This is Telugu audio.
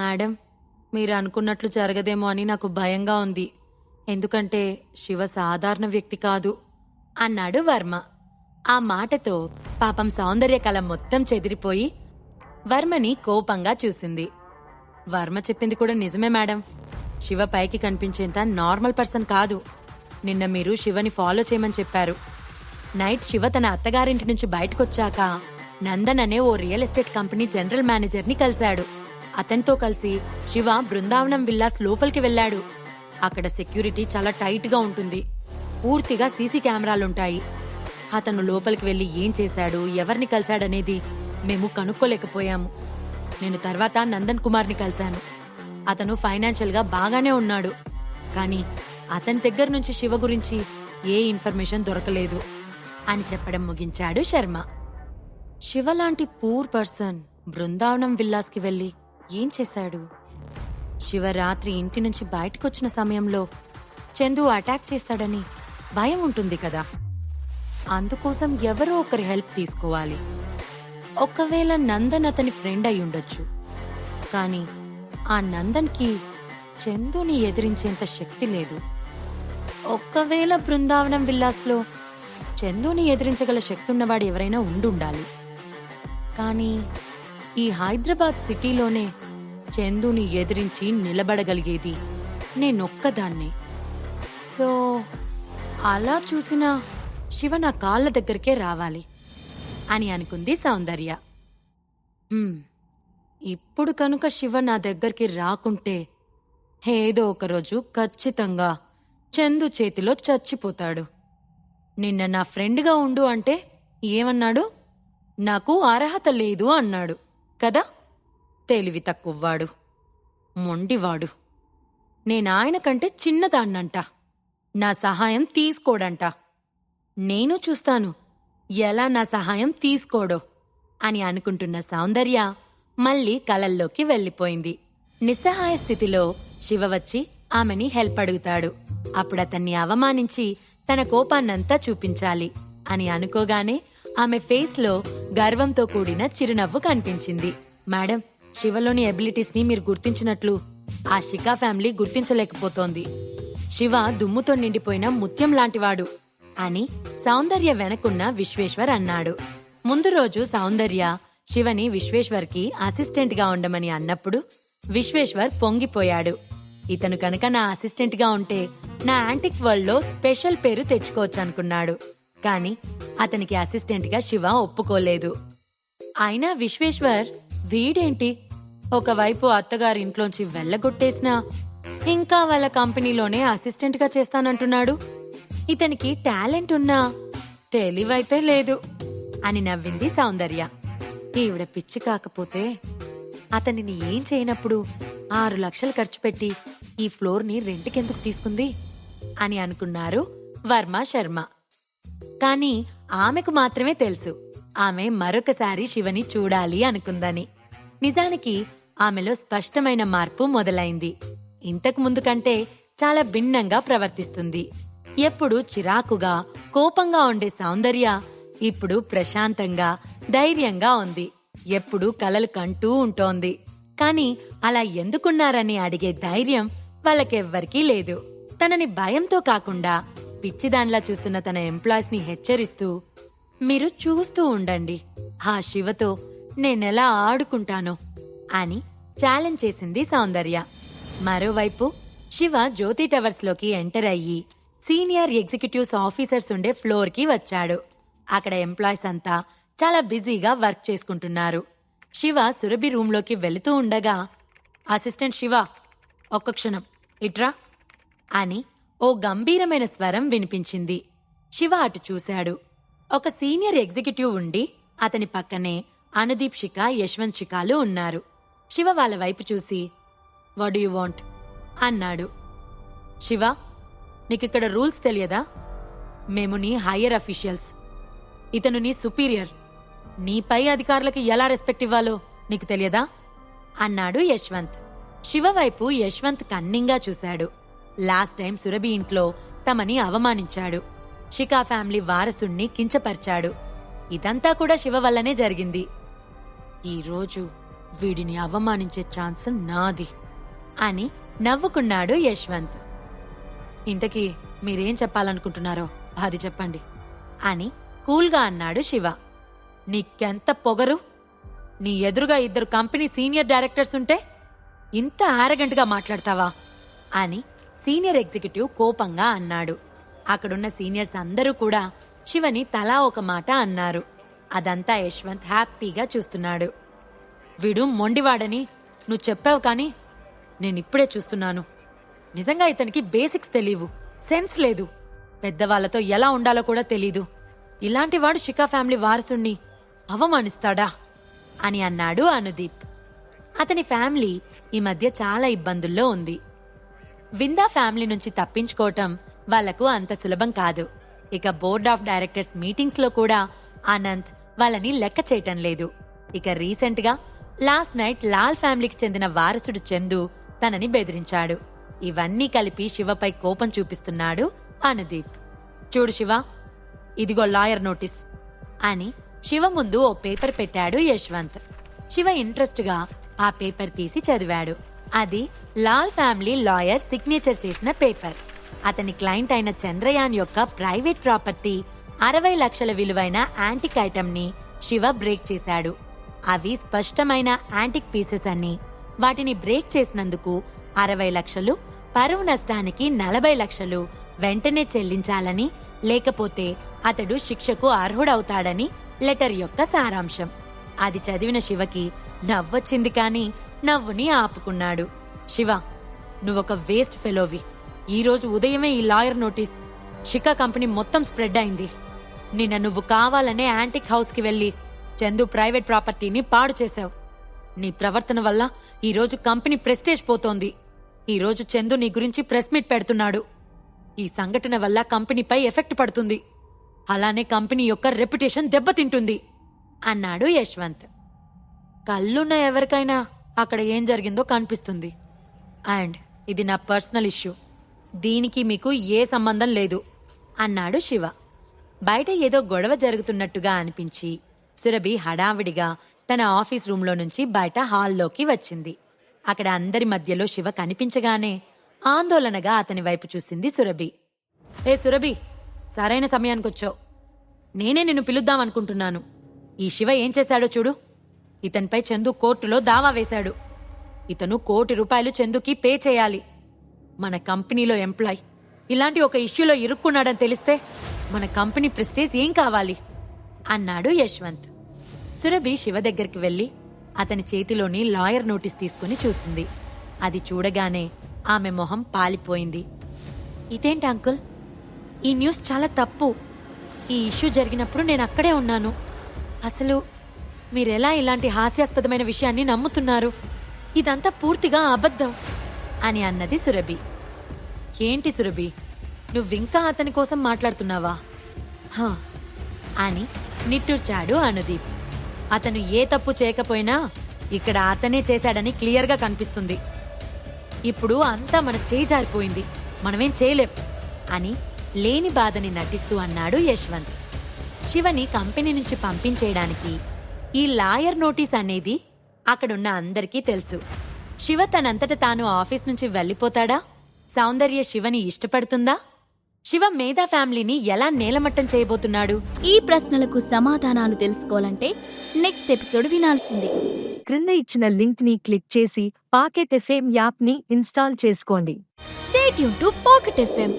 మేడం మీరు అనుకున్నట్లు జరగదేమో అని నాకు భయంగా ఉంది. ఎందుకంటే శివ సాధారణ వ్యక్తి కాదు అన్నాడు వర్మ. ఆ మాటతో పాపం సౌందర్య కళ మొత్తం చెదిరిపోయి వర్మని కోపంగా చూసింది. వర్మ చెప్పింది కూడా నిజమే మేడం. శివ పైకి కనిపించేంత నార్మల్ పర్సన్ కాదు. నిన్న మీరు శివని ఫాలో చేయమని చెప్పారు. నైట్ శివ తన అత్తగారింటి నుంచి బయటకొచ్చాక నందన్ అనే ఓ రియల్ ఎస్టేట్ కంపెనీ జనరల్ మేనేజర్ని కలిశాడు. అతనితో కలిసి శివ బృందావనం విల్లాస్ లోపలికి వెళ్ళాడు. అక్కడ సెక్యూరిటీ చాలా టైట్గా ఉంటుంది. పూర్తిగా సీసీ కెమెరాలుంటాయి. అతను లోపలికి వెళ్ళి ఏం చేశాడు ఎవరిని కలిశాడనేది మేము కనుక్కోలేకపోయాము. నేను తర్వాత నందన్ కుమార్ని కలిశాను. అతను ఫైనాన్షియల్గా బాగానే ఉన్నాడు. కానీ అతని దగ్గర నుంచి శివ గురించి ఏ ఇన్ఫర్మేషన్ దొరకలేదు అని చెప్పడం ముగించాడు శర్మ. శివ లాంటి పూర్ పర్సన్ బృందావనం విల్లాస్కి వెళ్ళి ఏం చేశాడు? శివరాత్రి ఇంటి నుంచి బయటకొచ్చిన సమయంలో చందు అటాక్ చేస్తాడని భయం ఉంటుంది కదా. అందుకోసం ఎవరో ఒకరి హెల్ప్ తీసుకోవాలి. ఒకవేళ నందన్ అతని ఫ్రెండ్ అయి ఉండొచ్చు. కానీ ఆ నందన్కి చందుని ఎదిరించేంత శక్తి లేదు. ఒక్కవేళ బృందావనం విల్లాస్లో చందుని ఎదిరించగల శక్తి ఉన్నవాడు ఎవరైనా ఉండుండాలి. కానీ ఈ హైదరాబాద్ సిటీలోనే చందుని ఎదిరించి నిలబడగలిగేది నేనొక్కదాన్ని. సో అలా చూసినా శివ నా కాళ్ళ దగ్గరికే రావాలి అని అనుకుంది సౌందర్య. ఇప్పుడు కనుక శివ నా దగ్గరికి రాకుంటే ఏదో ఒకరోజు ఖచ్చితంగా చందు చేతిలో చచ్చిపోతాడు. నిన్న నా ఫ్రెండ్గా ఉండు అంటే ఏమన్నాడు? నాకు అర్హత లేదు అన్నాడు. కదా? తెలివి తక్కువవాడు మొండివాడు. నేనాయన కంటే చిన్నదాన్నంట. నా సహాయం తీసుకోడంట. నేను చూస్తాను ఎలా నా సహాయం తీసుకోడో అని అనుకుంటున్న సౌందర్య మళ్ళీ కలల్లోకి వెళ్ళిపోయింది. నిస్సహాయ స్థితిలో శివ వచ్చి ఆమెని హెల్ప్ అడుగుతాడు. అప్పుడతన్ని అవమానించి తన కోపాన్నంతా చూపించాలి అని అనుకోగానే ఆమె ఫేస్లో గర్వంతో కూడిన చిరునవ్వు కనిపించింది. మేడం శివలోని ఎబిలిటీస్ని మీరు గుర్తించినట్లు ఆ శిఖా ఫ్యామిలీ గుర్తించలేకపోతోంది. శివ దుమ్ముతో నిండిపోయిన ముత్యం లాంటివాడు అని సౌందర్య వెనకున్న విశ్వేశ్వర్ అన్నాడు. ముందు రోజు సౌందర్య శివని విశ్వేశ్వర్కి అసిస్టెంట్గా ఉండమని అన్నప్పుడు విశ్వేశ్వర్ పొంగిపోయాడు. ఇతను కనుక నా అసిస్టెంట్గా ఉంటే నా యాంటిక్ వరల్డ్లో స్పెషల్ పేరు తెచ్చుకోవచ్చు అనుకున్నాడు కాని అతనికి అసిస్టెంట్గా శివ ఒప్పుకోలేదు. అయినా విశ్వేశ్వర్ వీడేంటి? ఒకవైపు అత్తగారి ఇంట్లోంచి వెళ్ళగొట్టేసినా ఇంకా వాళ్ళ కంపెనీలోనే అసిస్టెంట్గా చేస్తానంటున్నాడు. ఇతనికి టాలెంట్ ఉన్నా తెలివైతే లేదు అని నవ్వింది సౌందర్య. ఈవిడ పిచ్చి కాకపోతే అతనిని ఏం చేయనప్పుడు ఆరు లక్షలు ఖర్చు పెట్టి ఈ ఫ్లోర్ని రెంట్కెందుకు తీసుకుంది? అని అనుకున్నారు వర్మ శర్మ. కానీ ఆమెకు మాత్రమే తెలుసు. ఆమె మరొకసారి శివని చూడాలి అనుకుందని. నిజానికి ఆమెలో స్పష్టమైన మార్పు మొదలైంది. ఇంతకు ముందు కంటే చాలా భిన్నంగా ప్రవర్తిస్తుంది. ఎప్పుడు చిరాకుగా కోపంగా ఉండే సౌందర్య ఇప్పుడు ప్రశాంతంగా ధైర్యంగా ఉంది. ఎప్పుడు కలలు కంటూ ఉంటోంది. కాని అలా ఎందుకున్నారని అడిగే ధైర్యం వాళ్ళకెవ్వరికీ లేదు. తనని భయంతో కాకుండా పిచ్చిదాన్లా చూస్తున్న తన ఎంప్లాయీస్ని హెచ్చరిస్తూ మీరు చూస్తూ ఉండండి ఆ శివతో నేనెలా ఆడుకుంటానో అని ఛాలెంజ్ చేసింది సౌందర్య. మరోవైపు శివ జ్యోతి టవర్స్లోకి ఎంటర్ అయ్యి సీనియర్ ఎగ్జిక్యూటివ్స్ ఆఫీసర్స్ ఉండే ఫ్లోర్కి వచ్చాడు. అక్కడ ఎంప్లాయీస్ అంతా చాలా బిజీగా వర్క్ చేసుకుంటున్నారు. శివ సురభి రూంలోకి వెళుతూ ఉండగా అసిస్టెంట్ శివ ఒక్క క్షణం ఇట్రా అని ఓ గంభీరమైన స్వరం వినిపించింది. శివ అటు చూశాడు. ఒక సీనియర్ ఎగ్జిక్యూటివ్ ఉండి అతని పక్కనే అనుదీప్ షిక యశ్వంత్ షికాలు ఉన్నారు. శివ వాళ్ళ వైపు చూసి వాట్ యు వాంట్ అన్నాడు. శివ నీకిక్కడ రూల్స్ తెలియదా? మేము నీ హయ్యర్ అఫీషియల్స్. ఇతను నీ సుపీరియర్. నీ పై అధికారులకు ఎలా రెస్పెక్ట్ ఇవ్వాలో నీకు తెలియదా? అన్నాడు యశ్వంత్. శివ వైపు యశ్వంత్ కన్నింగా చూశాడు. లాస్ట్ టైం సురభి ఇంట్లో తమని అవమానించాడు. శిఖా ఫ్యామిలీ వారసుణ్ణి కించపరిచాడు. ఇదంతా కూడా శివ వల్లనే జరిగింది. ఈరోజు వీడిని అవమానించే ఛాన్స్ నాది అని నవ్వుకున్నాడు యశ్వంత్. ఇంతకీ మీరేం చెప్పాలనుకుంటున్నారో అది చెప్పండి అని కూల్గా అన్నాడు శివ. నీకెంత పొగరు? నీ ఎదురుగా ఇద్దరు కంపెనీ సీనియర్ డైరెక్టర్స్ ఉంటే ఇంత ఆరగంటగా మాట్లాడతావా? అని సీనియర్ ఎగ్జిక్యూటివ్ కోపంగా అన్నాడు. అక్కడున్న సీనియర్స్ అందరూ కూడా శివని తలా ఒక మాట అన్నారు. అదంతా యశ్వంత్ హ్యాపీగా చూస్తున్నాడు. వీడు మొండివాడని నువ్వు చెప్పావు కానీ నేనిప్పుడే చూస్తున్నాను. నిజంగా ఇతనికి బేసిక్స్ తెలియవు సెన్స్ లేదు. పెద్దవాళ్ళతో ఎలా ఉండాలో కూడా తెలీదు. ఇలాంటివాడు షికా ఫ్యామిలీ వారసుణ్ణి అవమానిస్తాడా? అని అన్నాడు అనుదీప్. అతని ఫ్యామిలీ ఈ మధ్య చాలా ఇబ్బందుల్లో ఉంది. విందా ఫ్యామిలీ నుంచి తప్పించుకోవటం వాళ్ళకు అంత సులభం కాదు. ఇక బోర్డ్ ఆఫ్ డైరెక్టర్స్ మీటింగ్స్లో కూడా అనంత్ వాళ్ళని లెక్క చేయటం లేదు. ఇక రీసెంట్గా లాస్ట్ నైట్ లాల్ ఫ్యామిలీకి చెందిన వారసుడు చందు తనని బెదిరించాడు. ఇవన్నీ కలిపి శివపై కోపం చూపిస్తున్నాడు అనుదీప్. చూడు శివ ఇదిగో లాయర్ నోటీస్ అని శివ ముందు ఓ పేపర్ పెట్టాడు యశ్వంత్. శివ ఇంట్రెస్ట్గా ఆ పేపర్ తీసి చదివాడు. అది లాల్ ఫ్యామిలీ లాయర్ సిగ్నేచర్ చేసిన పేపర్. అతని క్లయింట్ అయిన చంద్రయాన్ యొక్క ప్రైవేట్ ప్రాపర్టీ అరవై లక్షల విలువైన యాంటిక్ ఐటమ్ని శివ బ్రేక్ చేశాడు. అవి స్పష్టమైన యాంటిక్ పీసెస్ అని వాటిని బ్రేక్ చేసినందుకు అరవై లక్షలు పరువు నష్టానికి నలభై లక్షలు వెంటనే చెల్లించాలని లేకపోతే అతడు శిక్షకు అర్హుడవుతాడని లెటర్ యొక్క సారాంశం. అది చదివిన శివకి నవ్వొచ్చింది కానీ నవ్వుని ఆపుకున్నాడు. శివ నువ్వొక వేస్ట్ ఫెలోవి. ఈ రోజు ఉదయమే ఈ లాయర్ నోటీస్ షికా కంపెనీ మొత్తం స్ప్రెడ్ అయింది. నిన్న నువ్వు కావాలనే యాంటిక్ హౌస్కి వెళ్ళి చందు ప్రైవేట్ ప్రాపర్టీని పాడు చేశావు. నీ ప్రవర్తన వల్ల ఈరోజు కంపెనీ ప్రెస్టేజ్ పోతోంది. ఈరోజు చందు నీ గురించి ప్రెస్ మీట్ పెడుతున్నాడు. ఈ సంఘటన వల్ల కంపెనీపై ఎఫెక్ట్ పడుతుంది. అలానే కంపెనీ యొక్క రెప్యుటేషన్ దెబ్బతింటుంది అన్నాడు యశ్వంత్. కళ్ళున్న ఎవరికైనా అక్కడ ఏం జరిగిందో కనిపిస్తుంది. అండ్ ఇది నా పర్సనల్ ఇష్యూ. దీనికి మీకు ఏ సంబంధం లేదు అన్నాడు శివ. బయట ఏదో గొడవ జరుగుతున్నట్టుగా అనిపించి సురభి హడావిడిగా తన ఆఫీస్ రూంలో నుంచి బయట హాల్లోకి వచ్చింది. అక్కడ అందరి మధ్యలో శివ కనిపించగానే ఆందోళనగా అతని వైపు చూసింది సురభి. ఏ సురభి సరైన సమయానికొచ్చావు. నేనే నిన్ను పిలుద్దామనుకుంటున్నాను. ఈ శివ ఏం చేశాడో చూడు. ఇతనిపై చందు కోర్టులో దావా వేశాడు. ఇతను కోటి రూపాయలు చందుకి పే చేయాలి. మన కంపెనీలో ఎంప్లాయ్. ఇలాంటి ఒక ఇష్యూలో ఇరుక్కున్నాడని తెలిస్తే మన కంపెనీ ప్రెస్టేజ్ ఏం కావాలి? అన్నాడు యశ్వంత్. సురభి శివ దగ్గరికి వెళ్ళి అతని చేతిలోని లాయర్ నోటీస్ తీసుకుని చూసింది. అది చూడగానే ఆమె మొహం పాలిపోయింది. ఇదేంటి అంకుల్? ఈ న్యూస్ చాలా తప్పు. ఈ ఇష్యూ జరిగినప్పుడు నేను అక్కడే ఉన్నాను. అసలు మీరెలా ఇలాంటి హాస్యాస్పదమైన విషయాన్ని నమ్ముతున్నారు? ఇదంతా పూర్తిగా అబద్ధం. అని అన్నది సురభి. ఏంటి సురభి? నువ్వింకా అతని కోసం మాట్లాడుతున్నావా? హా అని నిట్టూర్చాడు అనుదీప్. అతను ఏ తప్పు చేయకపోయినా ఇక్కడ అతనే చేశాడని క్లియర్గా కనిపిస్తుంది. ఇప్పుడు అంతా మన చేయి జారిపోయింది. మనమేం చేయలేం. అని లేని బాధని నటిస్తూ అన్నాడు యశ్వంత్. శివని కంపెనీ నుంచి పంపించేయడానికి ఈ లాయర్ నోటీస్ అనేది అక్కడున్న అందరికీ తెలుసు. శివ తనంతట తాను ఆఫీస్ నుంచి వెళ్ళిపోతాడా? సౌందర్య శివని ఇష్టపడుతుందా? శివ మేధా ఫ్యామిలీని ఎలా నేలమట్టం చేయబోతున్నాడు? ఈ ప్రశ్నలకు సమాధానాలు తెలుసుకోవాలంటే నెక్స్ట్ ఎపిసోడ్ వినాల్సిందే. క్రింద ఇచ్చిన లింక్ని క్లిక్ చేసి పాకెట్ ఎఫ్ఎం యాప్ని ఇన్స్టాల్ చేసుకోండి. స్టేట్ యూన్ టు పాకెట్ ఎఫ్ఎం